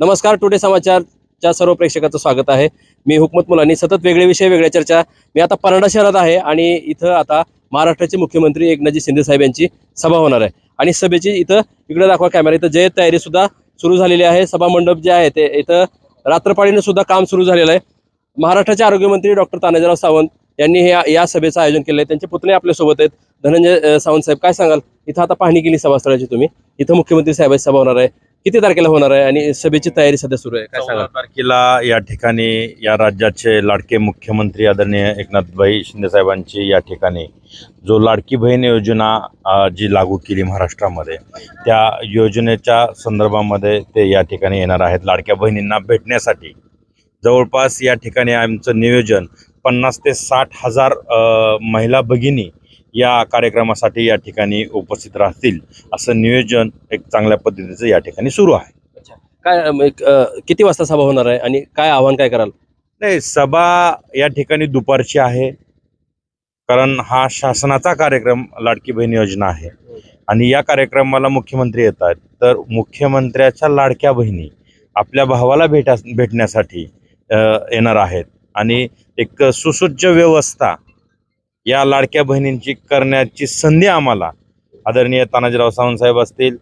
नमस्कार टुडे समाचारच्या सर्व प्रेक्षकाचं स्वागत आहे. मी हुकमत मुलांनी. सतत वेगळे विषय वेगळ्या चर्चा. मी आता परांडा शहरात आहे आणि इथं आता महाराष्ट्राचे मुख्यमंत्री एकनाथजी शिंदे साहेब यांची सभा होणार आहे. आणि सभेची इथं इकडे दाखवा कॅमेरा इथं जय्यत तयारी सुद्धा सुरू झालेली आहे. सभा मंडप जे आहे ते इथं रात्रपाळीनं सुद्धा काम सुरू झालेलं आहे. महाराष्ट्राचे आरोग्यमंत्री डॉक्टर तानाजीराव सावंत यांनी हे या सभेचं आयोजन केलं आहे. त्यांचे पुतणे आपल्यासोबत आहेत. धनंजय सावंत साहेब काय सांगाल? इथं आता पाहणी केली सभास्थळाची तुम्ही. इथं मुख्यमंत्री साहेबांची सभा होणार आहे. किती तारखेला होणार आहे आणि सभेची तयारी सध्या सुरू आहे? काय चौदा तारखेला या ठिकाणी या राज्याचे लाडके मुख्यमंत्री आदरणीय एकनाथभाई शिंदेसाहेबांची या ठिकाणी जो लाडकी बहीण योजना अ, जी लागू केली महाराष्ट्रामध्ये त्या योजनेच्या संदर्भामध्ये ते या ठिकाणी येणार आहेत. लाडक्या बहिणींना भेटण्यासाठी जवळपास या ठिकाणी आमचं नियोजन पन्नास ते साठ हजार अ, महिला भगिनी या कार्यक्रमासाठी या ठिकाणी उपस्थित राहतील असं नियोजन एक चांगल्या पद्धतीचं या ठिकाणी सुरू आहे. काय अं, एक, अं, किती वाजता सभा होणार आहे आणि काय आव्हान काय कराल? नाही सभा या ठिकाणी दुपारची आहे. कारण हा शासनाचा कार्यक्रम लाडकी बहीण योजना आहे. आणि या कार्यक्रमाला मुख्यमंत्री येत आहेत तर मुख्यमंत्र्याच्या लाडक्या बहिणी आपल्या भावाला भेटा भेटण्यासाठी अ, येणार आहेत. आणि एक सुसज्ज व्यवस्था या लाडक्या बहिणींची करण्याची संधी आम्हाला आदरणीय तानाजीराव सावंत साहेब असतील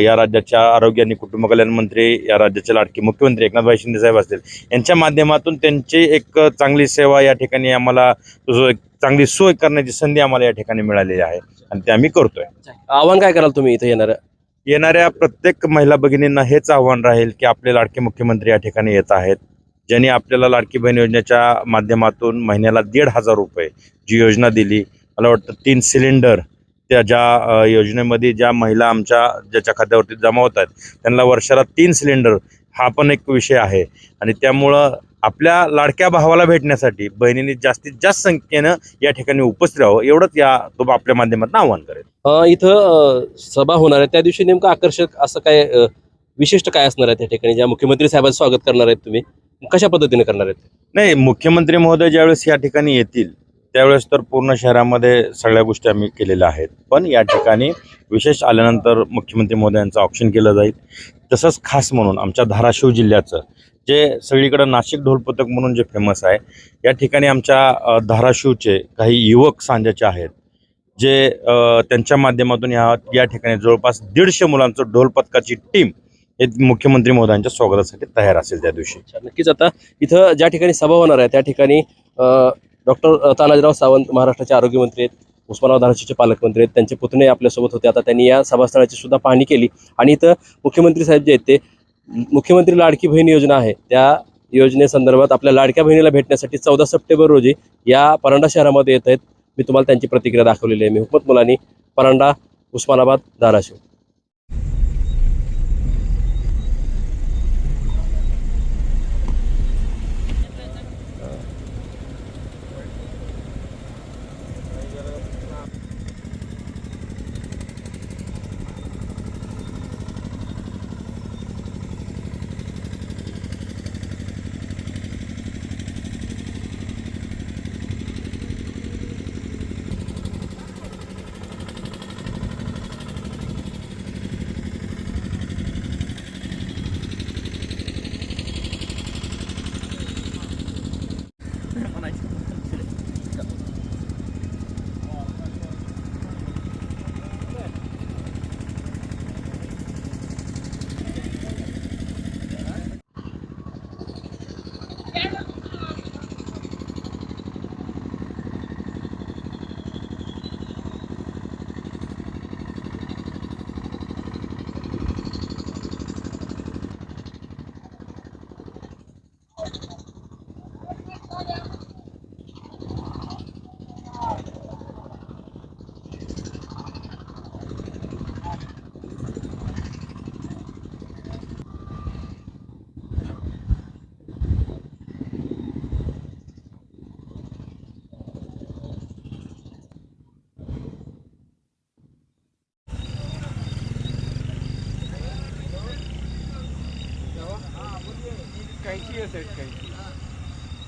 या राज्याच्या आरोग्य आणि कुटुंब कल्याण मंत्री या राज्याचे लाडके मुख्यमंत्री एकनाथभाई शिंदे साहेब असतील. यांच्या माध्यमातून त्यांची एक चांगली सेवा या ठिकाणी आम्हाला चांगली सोय करण्याची संधी आम्हाला या ठिकाणी मिळालेली आहे आणि ते आम्ही करतोय. आव्हान काय कराल तुम्ही इथं येणार? येणाऱ्या प्रत्येक महिला भगिनींना हेच आव्हान राहील की आपले लाडके मुख्यमंत्री या ठिकाणी येत आहेत. ज्यांनी आपल्याला लाडकी बहीण योजनेच्या माध्यमातून महिन्याला दीड हजार रुपये जी योजना दिली. मला वाटतं तीन सिलेंडर त्या ज्या योजनेमध्ये ज्या महिला आमच्या ज्याच्या खात्यावरती जमा होत आहेत त्यांना वर्षाला तीन सिलेंडर हा पण एक विषय आहे. आणि त्यामुळं आपल्या लाडक्या भावाला भेटण्यासाठी बहिणींनी जास्तीत जास्त संख्येनं या ठिकाणी उपस्थित राहावं एवढंच या तो आपल्या माध्यमातून आव्हान करेल. इथं सभा होणार आहे. त्या दिवशी नेमकं आकर्षक असं काय विशिष्ट काय असणार आहे त्या ठिकाणी ज्या मुख्यमंत्री साहेबांचं स्वागत करणार आहेत तुम्ही? कशा पद्धतीने करणार आहेत नाही मुख्यमंत्री महोदय ज्यावेळेस या ठिकाणी येतील त्यावेळेस तर पूर्ण शहरामध्ये सगळ्या गोष्टी आम्ही केलेल्या आहेत. पण या ठिकाणी विशेष आल्यानंतर मुख्यमंत्री महोदयांचं ऑप्शन केलं जाईल. तसंच खास म्हणून आमच्या धाराशिव जिल्ह्याचं जे सगळीकडं नाशिक ढोलपथक म्हणून जे फेमस आहे या ठिकाणी आमच्या धाराशिवचे काही युवक सांजाचे आहेत जे त्यांच्या माध्यमातून या या ठिकाणी जवळपास दीडशे मुलांचं ढोलपथकाची टीम हे मुख्यमंत्री महोदयांच्या स्वागतासाठी तयार असेल त्या दिवशी. नक्कीच आता इथं ज्या ठिकाणी सभा होणार आहे त्या ठिकाणी डॉक्टर तानाजीराव सावंत महाराष्ट्राचे आरोग्यमंत्री आहेत उस्मानाबाद धाराशिवचे पालकमंत्री आहेत त्यांचे पुतणे आपल्यासोबत होते. आता त्यांनी या सभास्थळाची सुद्धा पाहणी केली. आणि इथं मुख्यमंत्री साहेब जे आहेत ते मुख्यमंत्री लाडकी बहीण योजना आहे त्या योजनेसंदर्भात आपल्या लाडक्या बहिणीला भेटण्यासाठी चौदा सप्टेंबर रोजी या परांडा शहरामध्ये येत आहेत. मी तुम्हाला त्यांची प्रतिक्रिया दाखवलेली आहे. मी हुकमत मुलांनी परांडा उस्मानाबाद धाराशिव. 取れも कैंची है सेट कैंची